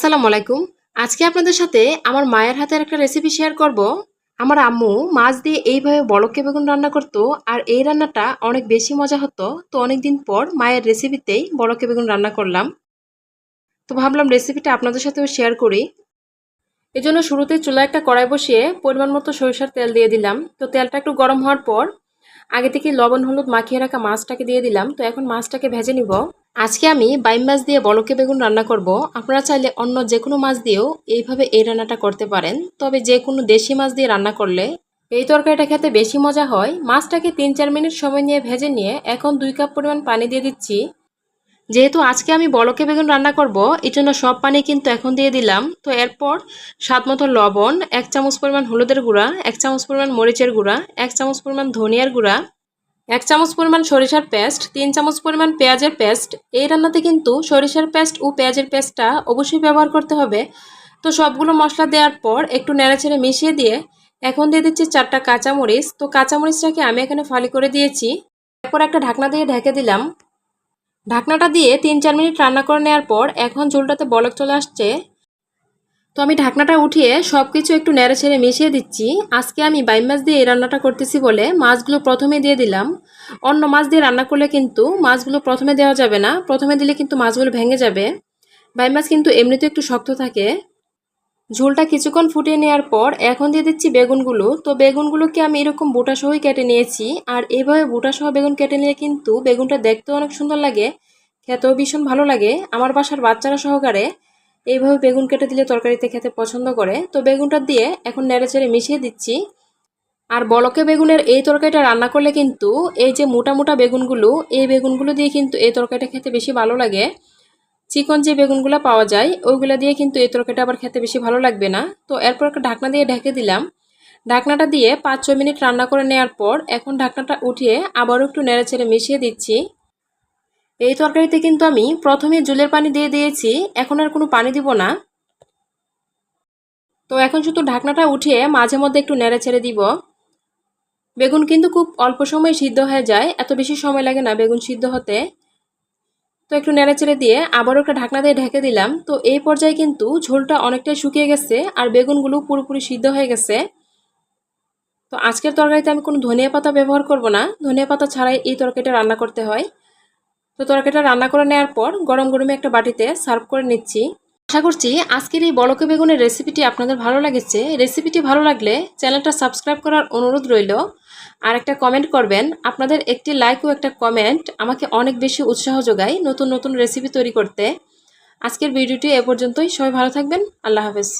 আসসালামু আলাইকুম। আজকে আপনাদের সাথে আমার মায়ের হাতের একটা রেসিপি শেয়ার করব। আমার আম্মু মাছ দিয়ে এইভাবে বলকে বেগুন রান্না করতো আর এই রান্নাটা অনেক বেশি মজা হতো। তো অনেক দিন পর মায়ের রেসিপিতেই বলকে বেগুন রান্না করলাম। তো ভাবলাম রেসিপিটা আপনাদের সাথেও শেয়ার করি। এজন্য শুরুতে চুলা একটা কড়াই বসিয়ে পরিমাণ মতো সরিষার তেল দিয়ে দিলাম। তো তেলটা একটু গরম হওয়ার পর আগে থেকে লবণ, হলুদ মাখিয়ে রাখা মাছটাকে দিয়ে দিলাম। তো এখন মাছটাকে ভেজে নিব। আজকে আমি বাইম মাছ দিয়ে বলকে বেগুন রান্না করব। আপনারা চাইলে অন্য যে কোনো মাছ দিয়েও এইভাবে এই রান্নাটা করতে পারেন। তবে যে কোনো দেশি মাছ দিয়ে রান্না করলে এই তরকারিটা খেতে বেশি মজা হয়। মাছটাকে তিন চার মিনিট সময় নিয়ে ভেজে নিয়ে এখন দুই কাপ পরিমাণ পানি দিয়ে দিচ্ছি। যেহেতু আজকে আমি বলকে বেগুন রান্না করব এই জন্য সব পানি কিন্তু এখন দিয়ে দিলাম। তো এরপর স্বাদ মতো লবণ, এক চামচ পরিমাণ হলুদের গুঁড়া, এক চামচ পরিমাণ মরিচের গুঁড়া, এক চামচ পরিমাণ ধনিয়ার গুঁড়া, এক চামচ পরিমাণ সরিষার পেস্ট, তিন চামচ পরিমাণ পেঁয়াজের পেস্ট। এই রান্নাতে কিন্তু সরিষার পেস্ট ও পেঁয়াজের পেস্টটা অবশ্যই ব্যবহার করতে হবে। তো সবগুলো মশলা দেওয়ার পর একটু নেড়েচেড়ে মিশিয়ে দিয়ে এখন দিয়ে দিচ্ছি চারটা কাঁচামরিচ। তো কাঁচামরিচটাকে আমি এখানে ফালি করে দিয়েছি। এরপর একটা ঢাকনা দিয়ে ঢেকে দিলাম। ঢাকনাটা দিয়ে তিন চার মিনিট রান্না করে নেওয়ার পর এখন ঝোলটাতে বলক চলে আসছে। তো আমি ঢাকনাটা উঠিয়ে সব কিছু একটু নেড়ে ছেড়ে মিশিয়ে দিচ্ছি। আজকে আমি বাইম মাছ দিয়ে এই রান্নাটা করতেছি বলে মাছগুলো প্রথমে দিয়ে দিলাম। অন্য মাছ দিয়ে রান্না করলে কিন্তু মাছগুলো প্রথমে দেওয়া যাবে না। প্রথমে দিলে কিন্তু মাছগুলো ভেঙে যাবে। বাইম মাছ কিন্তু এমনিতে একটু শক্ত থাকে। ঝোলটা কিছুক্ষণ ফুটিয়ে নেওয়ার পর এখন দিয়ে দিচ্ছি বেগুনগুলো। তো বেগুনগুলোকে আমি এরকম বুটা সহই কেটে নিয়েছি। আর এইভাবে বুটা সহ বেগুন কেটে নিলে কিন্তু বেগুনটা দেখতেও অনেক সুন্দর লাগে, খেতেও ভীষণ ভালো লাগে। আমার বাসার বাচ্চারা সহকারে এইভাবে বেগুন কেটে দিলে তরকারিতে খেতে পছন্দ করে। তো বেগুনটা দিয়ে এখন নেড়ে চেড়ে মিশিয়ে দিচ্ছি। আর বলকে বেগুনের এই তরকারিটা রান্না করলে কিন্তু এই যে মোটা মোটা বেগুনগুলো, এই বেগুনগুলো দিয়ে কিন্তু এই তরকারিটা খেতে বেশি ভালো লাগে। চিকন যে বেগুনগুলো পাওয়া যায়, ওইগুলো দিয়ে কিন্তু এই তরকারিটা আবার খেতে বেশি ভালো লাগবে না। তো এরপর একটা ঢাকনা দিয়ে ঢেকে দিলাম। ঢাকনাটা দিয়ে পাঁচ ছ মিনিট রান্না করে নেওয়ার পর এখন ঢাকনাটা উঠিয়ে আবারও একটু নেড়ে ছেড়ে মিশিয়ে দিচ্ছি। এই তরকারিতে কিন্তু আমি প্রথমে জুলের পানি দিয়ে দিয়েছি, এখন আর কোনো পানি দিব না। তো এখন শুধু ঢাকনাটা উঠিয়ে মাঝে মধ্যে একটু নেড়ে ছেড়ে দিব। বেগুন কিন্তু খুব অল্প সময় সিদ্ধ হয়ে যায়, এত বেশি সময় লাগে না বেগুন সিদ্ধ হতে। তো একটু নেড়ে চেড়ে দিয়ে আবারও একটা ঢাকনা দিয়ে ঢেকে দিলাম। তো এই পর্যায়ে কিন্তু ঝোলটা অনেকটাই শুকিয়ে গেছে আর বেগুনগুলো পুরোপুরি সিদ্ধ হয়ে গেছে। তো আজকের তরকারিতে আমি কোনো ধনিয়া পাতা ব্যবহার করব না। ধনিয়া পাতা ছাড়াই এই তরকারিটা রান্না করতে হয়। তো তরকারিটা রান্না করে নেওয়ার পর গরম গরমে একটা বাটিতে সার্ভ করে নিচ্ছি। আশা করছি আজকের এই বলকে বেগুনের রেসিপিটি আপনাদের ভালো লেগেছে। রেসিপিটি ভালো লাগলে চ্যানেলটা সাবস্ক্রাইব করার অনুরোধ রইল। আর একটা কমেন্ট করবেন, আপনাদের একটি লাইক ও একটা কমেন্ট আমাকে অনেক বেশি উৎসাহ যোগায় নতুন নতুন রেসিপি তৈরি করতে। আজকের ভিডিওটি এ পর্যন্তই, সবাই ভালো থাকবেন, আল্লাহ হাফেজ।